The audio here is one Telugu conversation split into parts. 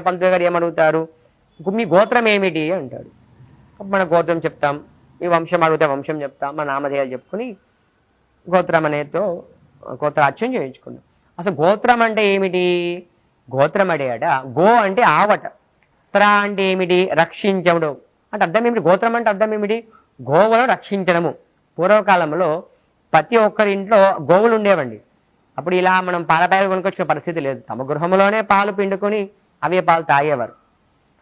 పంతులు గారు ఏమడుగుతారు మీ గోత్రం ఏమిటి? అంటాడు. మన గోత్రం చెప్తాం. మీ వంశం అడిగితే వంశం చెప్తాం. మా నామధేయాలు చెప్పుకుని గోత్రం అనేతో గోత్రాచ్యం చేయించుకున్నాం. అసలు గోత్రం అంటే ఏమిటి? గోత్రం అడేయట. గో అంటే ఆవట. త్ర అంటే ఏమిటి? రక్షించడం అంటే అర్థం ఏమిటి? గోత్రం అంటే అర్థం ఏమిటి? గోవులను రక్షించడము. పూర్వకాలంలో ప్రతి ఒక్కరి ఇంట్లో గోవులు ఉండేవండి. అప్పుడు ఇలా మనం పాల ప్యాకెట్ కొనుక్కొచ్చిన పరిస్థితి లేదు. తమ గృహంలోనే పాలు పిండుకొని అవే పాలు తాగేవారు.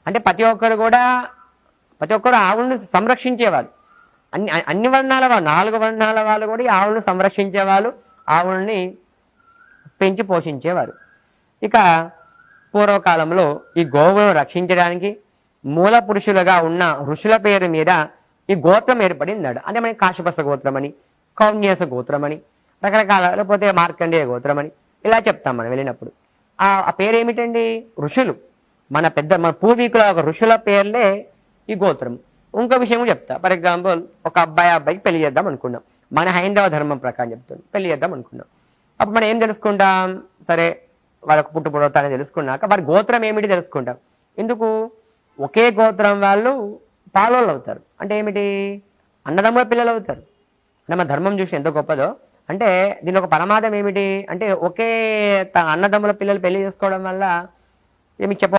అంటే ప్రతి ఒక్కరు కూడా ప్రతి ఒక్కరు ఆవులను సంరక్షించేవారు అన్ని అన్ని వర్ణాల వాళ్ళు నాలుగు వర్ణాల వాళ్ళు కూడా ఈ ఆవులను సంరక్షించేవాళ్ళు ఆవుల్ని పెంచి పోషించేవారు. ఇక పూర్వకాలంలో ఈ గోవులను రక్షించడానికి మూల పురుషులుగా ఉన్న ఋషుల పేరు మీద ఈ గోత్రం ఏర్పడిందాడు అంటే మనకి కాశపస గోత్రం అని కౌన్యాస గోత్రం అని రకరకాల లేకపోతే మార్కండేయ గోత్రం అని ఇలా చెప్తాం మనం వెళ్ళినప్పుడు. ఆ ఆ పేరు ఏమిటండి ఋషులు. మన పెద్ద మన పూర్వీకుల ఒక ఋషుల పేర్లే ఈ గోత్రం. ఇంకో విషయం చెప్తా. ఫర్ ఎగ్జాంపుల్ ఒక అబ్బాయి అబ్బాయికి పెళ్ళి చేద్దాం అనుకున్నాం. మన హైందవ ధర్మం ప్రకారం చెప్తుంది పెళ్ళి చేద్దాం అనుకున్నాం. అప్పుడు మనం ఏం తెలుసుకుంటాం? సరే వాళ్ళకు పుట్టు పుడతానని తెలుసుకున్నాక వారి గోత్రం ఏమిటి తెలుసుకుంటాం. ఎందుకు? ఒకే గోత్రం వాళ్ళు పాలోళ్ళు అవుతారు. అంటే ఏమిటి? అన్నదమ్ముల పిల్లలు అవుతారు. అంటే మన ధర్మం చూసి ఎంత గొప్పదో అంటే దీని ఒక పరమాదం ఏమిటి? అంటే ఒకే అన్నదమ్ముల పిల్లలు పెళ్ళి చేసుకోవడం వల్ల ఏమి చెప్ప